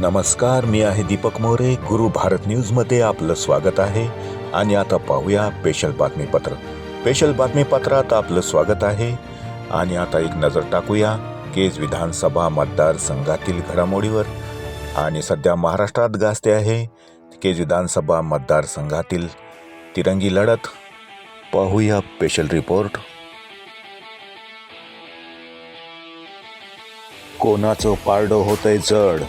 नमस्कार मी आहे दीपक मोरे. गुरु भारत न्यूजमध्ये आपलं स्वागत आहे. आणि आता पाहूया स्पेशल बातमीपत्र. स्पेशल बातमीपत्रात आपलं स्वागत आहे. आणि आता एक नजर टाकूया. केज विधानसभा मतदारसंघातील घडामोडीवर. आणि सध्या महाराष्ट्रात गाजते आहे. केज विधानसभा मतदारसंघातील तिरंगी लढत. पाहूया स्पेशल रिपोर्ट. कोणाचं पारडं होतंय जड?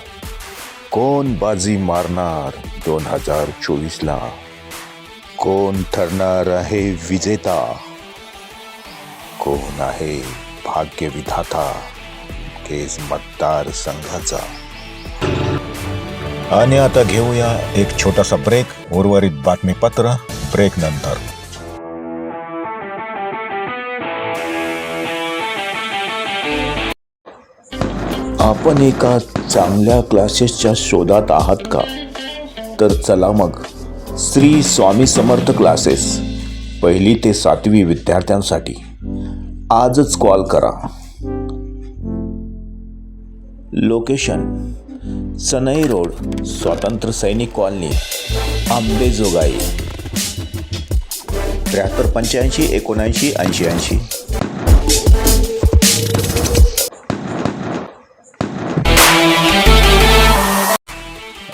कोण बाजी मारणार दोन हजार चोवीसला? कोण ठरणार आहे विजेता? कोण आहे भाग्य विधाता केस मतदार संघाचा. आणि आता घेऊया एक छोटासा ब्रेक उर्वरित बातमीपत्र ब्रेक नंतर. आपण एका चांगल्या क्लासेसच्या शोधात आहात का? तर चला मग. श्री स्वामी समर्थ क्लासेस. पहिली ते सातवी विद्यार्थ्यांसाठी. आजच कॉल करा. लोकेशन. सनई रोड स्वातंत्र्य सैनिक कॉलनी आंबेजोगाई. त्र्याहत्तर पंच्याऐंशी एकोणऐंशी ऐंशी ऐंशी.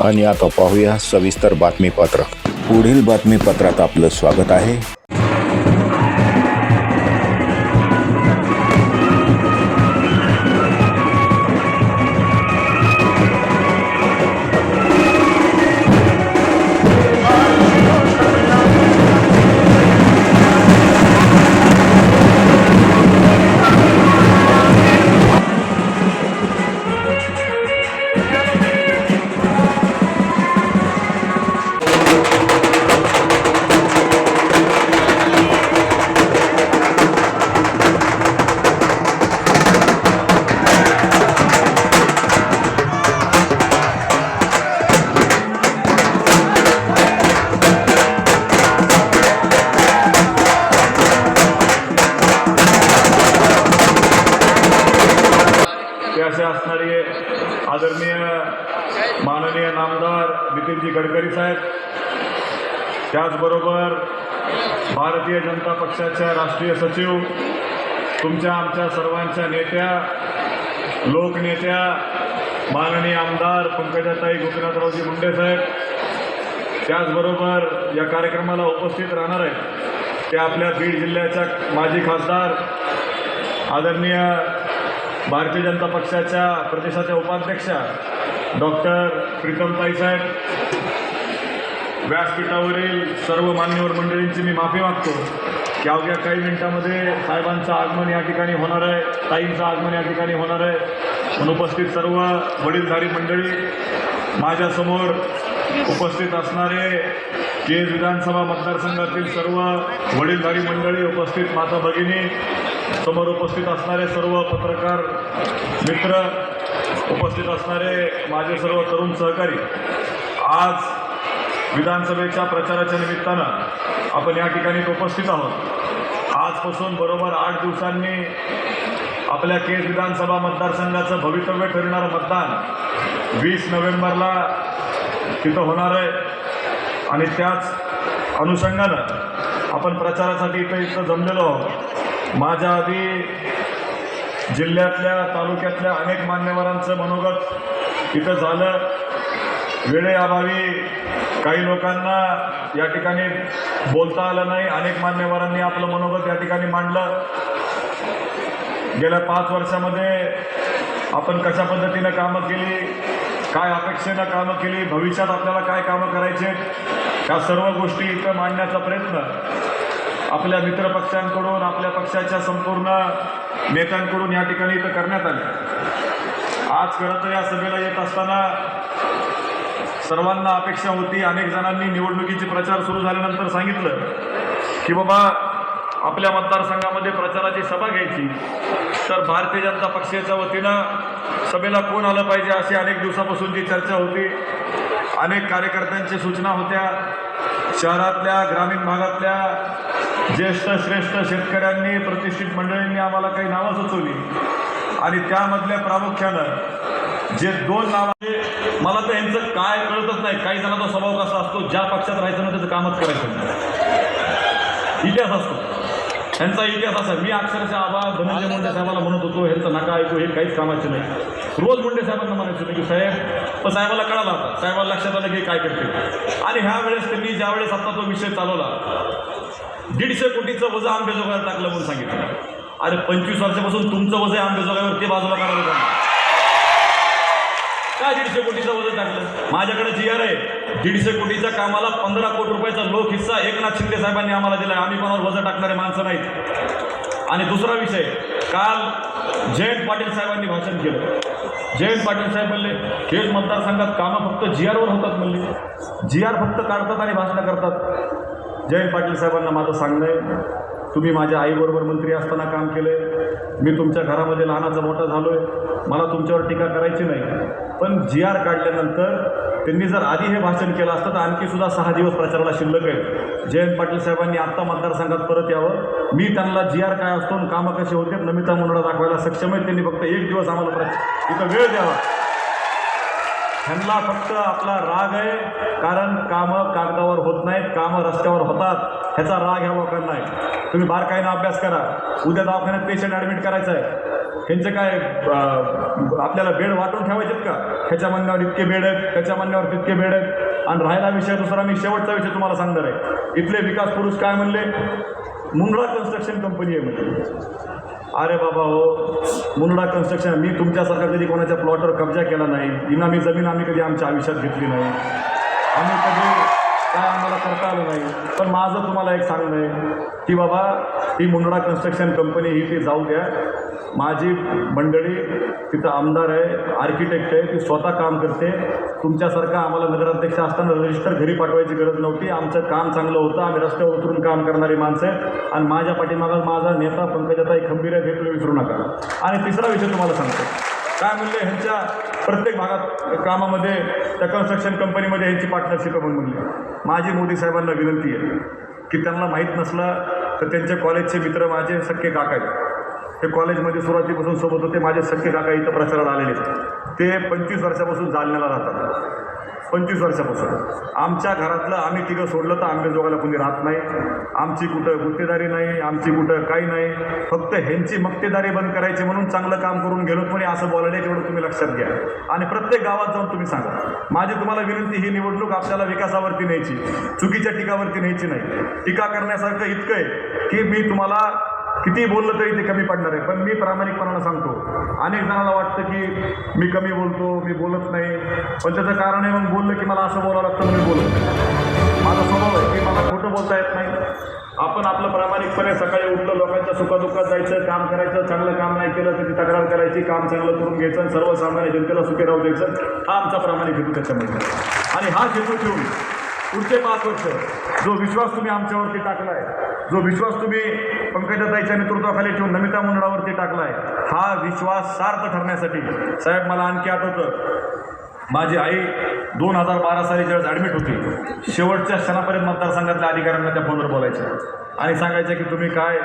आणि आता पाहूया सविस्तर बातमीपत्र. पुढील बातमीपत्रात आपलं स्वागत आहे. ते असे असणारे आदरणीय माननीय नामदार नितीनजी गडकरी साहेब त्याचबरोबर भारतीय जनता पक्षाच्या राष्ट्रीय सचिव तुमच्या आमच्या सर्वांच्या नेत्या लोकनेत्या माननीय आमदार पंकजाताई गोपीनाथरावजी मुंडे साहेब त्याचबरोबर या कार्यक्रमाला उपस्थित राहणार आहेत ते आपल्या बीड जिल्ह्याच्या माजी खासदार आदरणीय भारतीय जनता पक्षाच्या प्रदेशाच्या उपाध्यक्षा डॉक्टर प्रीतमताई साहेब. व्यासपीठावरील सर्व मान्यवर मंडळींची मी माफी मागतो. की अवघ्या काही मिनिटामध्ये साहेबांचं आगमन या ठिकाणी होणार आहे ताईंचं आगमन या ठिकाणी होणार आहे. म्हणून उपस्थित सर्व वडीलधारी मंडळी माझ्यासमोर उपस्थित असणारे केज विधानसभा मतदारसंघातील सर्व वडीलधारी मंडळी उपस्थित माता भगिनी समोर उपस्थित असणारे सर्व पत्रकार मित्र उपस्थित असणारे माझे सर्व तरुण सहकारी आज विधानसभेच्या प्रचाराच्या निमित्तानं आपण या ठिकाणी उपस्थित आहोत. आजपासून बरोबर आठ दिवसांनी आपल्या केज विधानसभा मतदारसंघाचं भवितव्य ठरणारं मतदान वीस नोव्हेंबरला तिथं होणार आहे. आणि त्याच अनुषंगानं आपण प्रचारासाठी इथं इथं जमलेलो आहोत. माझ्या आधी जिल्ह्यातल्या तालुक्यातल्या अनेक मान्यवरांचं मनोगत इथं झालं. वेळेअभावी काही लोकांना या ठिकाणी बोलता आलं नाही. अनेक मान्यवरांनी आपलं मनोगत या ठिकाणी मांडलं. गेल्या पाच वर्षामध्ये आपण कशा पद्धतीनं कामं केली काय अपेक्षेनं कामं केली भविष्यात आपल्याला काय कामं करायचे या सर्व गोष्टी इथं मांडण्याचा प्रयत्न आपल्या मित्रपक्षांकडून आपल्या पक्षाच्या संपूर्ण नेत्यांकडून या ठिकाणी इथं करण्यात आले. आज खरं तर या सभेला येत असताना सर्वांना अपेक्षा होती अनेक जणांनी निवडणुकीचे प्रचार सुरू झाल्यानंतर सांगितलं की बाबा आपल्या मतदारसंघामध्ये प्रचाराची सभा घ्यायची. तर भारतीय जनता पक्षाच्या वतीनं सभेला कोण आलं पाहिजे अशी अनेक दिवसापासूनची चर्चा होती. अनेक कार्यकर्त्यांच्या सूचना होत्या. शहरातल्या ग्रामीण भागातल्या ज्येष्ठ श्रेष्ठ शेतकऱ्यांनी प्रतिष्ठित मंडळींनी आम्हाला काही नावं सुचवली. आणि त्यामधल्या प्रामुख्यानं जे दोन नाव मला तर यांचं काय कळतच नाही. काही जणांचा स्वभाव कसा असतो ज्या पक्षात राहायचं ना त्याचं कामच करायचं नाही. इतिहास असतो. ह्यांचा इतिहास असा मी अक्षरशः आबा धनंजय मुंडे साहेबाला म्हणत होतो ह्यांचं नका ऐकू हे काहीच कामाचे नाही. रोज मुंडे साहेबांना म्हणायचं नाही की साहेब पण साहेबाला कळाला होता साहेबाला लक्षात आलं की काय करते आणि ह्या वेळेस त्यांनी ज्या वेळेस आता तो विषय चालवला दीडशे कोटीचं वजन आंबेजोगाईवर टाकलं म्हणून सांगितलं. अरे पंचवीस वर्षापासून तुमचं वजन आहे आंबेजोगाईवर ते बाजूला करायला का काय दीडशे कोटीचं वजन टाकलं? माझ्याकडे जी आर आहे दीडशे कोटीच्या कामाला पंधरा कोटी रुपयाचा लोक हिस्सा एकनाथ शिंदे साहेबांनी आम्हाला दिला आम्ही कोणावर वजन टाकणारे माणसं नाहीत. आणि दुसरा विषय काल जयंत पाटील साहेबांनी भाषण केलं. जयंत पाटील साहेब म्हणले केज मतदारसंघात कामं फक्त जी आरवर होतात म्हणले. जी आर फक्त काढतात आणि भाषणं करतात. जयंत पाटील साहेबांना माझं सांगणं आहे. तुम्ही माझ्या आईबरोबर मंत्री असताना काम केलं आहे मी तुमच्या घरामध्ये लहानाचा मोठा झालो आहे मला तुमच्यावर टीका करायची नाही. पण जी आर काढल्यानंतर त्यांनी जर आधी हे भाषण केलं असतं तर आणखी सुद्धा सहा दिवस प्रचाराला शिल्लक आहे. जयंत पाटील साहेबांनी आत्ता मतदारसंघात परत यावं. मी त्यांना जी आर काय असतो आणि कामं कशी होते नमिता मुंडा दाखवायला सक्षम आहेत त्यांनी फक्त एक दिवस आम्हाला प्रच इथं वेळ द्यावा. ह्यांना फक्त आपला राग आहे कारण कामं कागदावर होत नाहीत कामं रस्त्यावर होतात ह्याचा राग ह्या लोकांना आहे. तुम्ही बारकाईनं अभ्यास करा. उद्या दवाखान्यात पेशंट ॲडमिट करायचं आहे त्यांचे काय आपल्याला बेड वाटून ठेवायचेत का? ह्याच्या म्हणण्यावर इतके बेड आहेत त्याच्या म्हणण्यावर तितके बेड आहेत. आणि राहिला विषय दुसरा मी शेवटचा विषय तुम्हाला सांगणार आहे. इथले विकास पुरुष काय म्हणले? मुंड्रा कन्स्ट्रक्शन कंपनी आहे म्हणजे अरे बाबा हो मुंडा कन्स्ट्रक्शन मी तुमच्यासारखा कधी कोणाच्या प्लॉटवर कब्जा केला नाही. इनामी जमीन आम्ही कधी आमच्या आयुष्यात घेतली नाही. आम्ही कधी काय आम्हाला करता आलं नाही. पण माझं तुम्हाला एक सांगणं आहे की बाबा ही मुंडा कन्स्ट्रक्शन कंपनी ही ती जाऊ द्या. माझी मंडळी तिथं आमदार आहे आर्किटेक्ट आहे ती स्वतः काम करते. तुमच्यासारखं आम्हाला नगराध्यक्ष असताना रजिस्टर घरी पाठवायची गरज नव्हती. आमचं काम चांगलं होतं. आम्ही रस्त्यावर उतरून काम करणारी माणसं आहेत. आणि माझ्या पाठीमागा माझा नेता पंकजाताई खंबीर आहे हे तुम्ही विसरू नका. आणि तिसरा विषय तुम्हाला सांगतो. काय म्हणले ह्यांच्या प्रत्येक भागात कामामध्ये त्या कन्स्ट्रक्शन कंपनीमध्ये ह्यांची पार्टनरशिप आहे म्हणून म्हणली. माझी मोदी साहेबांना विनंती आहे की त्यांना माहीत नसलं तर त्यांचे कॉलेजचे मित्र माझे सख्खे काका आहेत. हे कॉलेजमध्ये सुरुवातीपासून सोबत होते. माझे सख्खे काका इथं प्रचाराला आलेले आहेत. ते पंचवीस वर्षापासून जालन्याला राहतात. पंचवीस वर्षापासून. आमच्या घरातलं आम्ही तिघं सोडलं तर आंबेजोगाला कोणी राहत नाही. आमची कुठं गुत्तेदारी नाही आमची कुठं काही नाही. फक्त ह्यांची मक्तेदारी बंद करायची म्हणून चांगलं काम करून गेलो कोणी असं बोलायला तेवढं तुम्ही लक्षात घ्या. आणि प्रत्येक गावात जाऊन तुम्ही सांगा. माझी तुम्हाला विनंती ही निवडणूक आपल्याला विकासावरती न्यायची चुकीच्या टीकावरती न्यायची नाही. टीका करण्यासारखं इतकं आहे की मी तुम्हाला किती बोललं तरी ते कमी पडणार आहे. पण मी प्रामाणिकपणानं सांगतो. अनेक जणांना वाटतं की मी कमी बोलतो मी बोलत नाही. पण त्याचं कारण आहे मग बोललं की मला असं बोलावं लागतं म्हणून मी बोलत माझा स्वभाव आहे की मला खोटं बोलता येत नाही. आपण आपलं प्रामाणिकपणे सकाळी उठलं लोकांच्या सुखादुखात जायचं काम करायचं चांगलं काम नाही केलं त्याची तक्रार करायची काम चांगलं करून घ्यायचं आणि सर्वसामान्य जनतेला सुखी राहू द्यायचं. हा आमचा प्रामाणिक हेतू त्याच्यामध्ये. आणि हा हेतू ठेवून पुढचे पाच वर्ष जो विश्वास तुम्ही आमच्यावरती टाकलाय जो विश्वास तुम्ही पंकजाताईच्या नेतृत्वाखाली ठेवून नमिता मुंडळावरती टाकलाय हा विश्वास सार्थ ठरण्यासाठी साहेब मला आणखी आठवतं माझी आई दोन हजार बारा साली ज्यावेळेस ॲडमिट होती शेवटच्या क्षणापर्यंत मतदारसंघातल्या अधिकाऱ्यांना त्या फोनवर बोलायच्या. आणि सांगायच्या की तुम्ही काय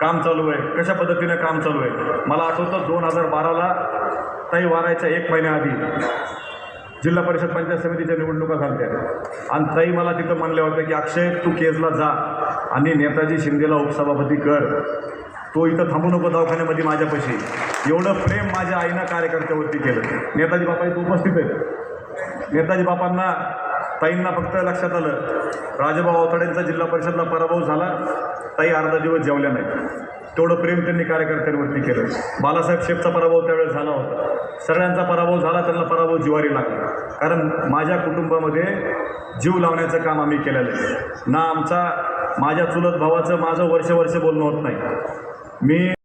काम चालू आहे कशा पद्धतीनं काम चालू आहे? मला आठवतं दोन हजार बाराला ताई वारायच्या एक महिन्याआधी जिल्हा परिषद पंचायत समितीच्या निवडणुका झाल्या आणि ताई मला तिथं म्हणल्या होत्या की अक्षय तू केजला जा आणि नेताजी शिंदेला उपसभापती कर. तो इथं थांबू नको दवाखान्यामध्ये माझ्यापाशी. एवढं प्रेम माझ्या आईनं कार्यकर्त्यावरती केलं. नेताजी बापा इथं उपस्थित आहेत. नेताजी बापांना ताईंना फक्त लक्षात आलं. राजाभाऊ अवताड्यांचा जिल्हा परिषदला पराभव झाला. ताई अर्धा दिवस जेवल्या नाही तेवढं प्रेम त्यांनी कार्यकर्त्यांवरती केलं. बालासाहेब शेफचा पराभव त्यावेळेस झाला होता. सगळ्यांचा पराभव झाला त्यांना पराभव जिवारी लागला. कारण माझ्या कुटुंबामध्ये जीव लावण्याचं काम आम्ही केलेलं आहे. ना आमचा माझ्या चुलत भावाचं माझं वर्ष वर्ष बोलणं होत नाही. मी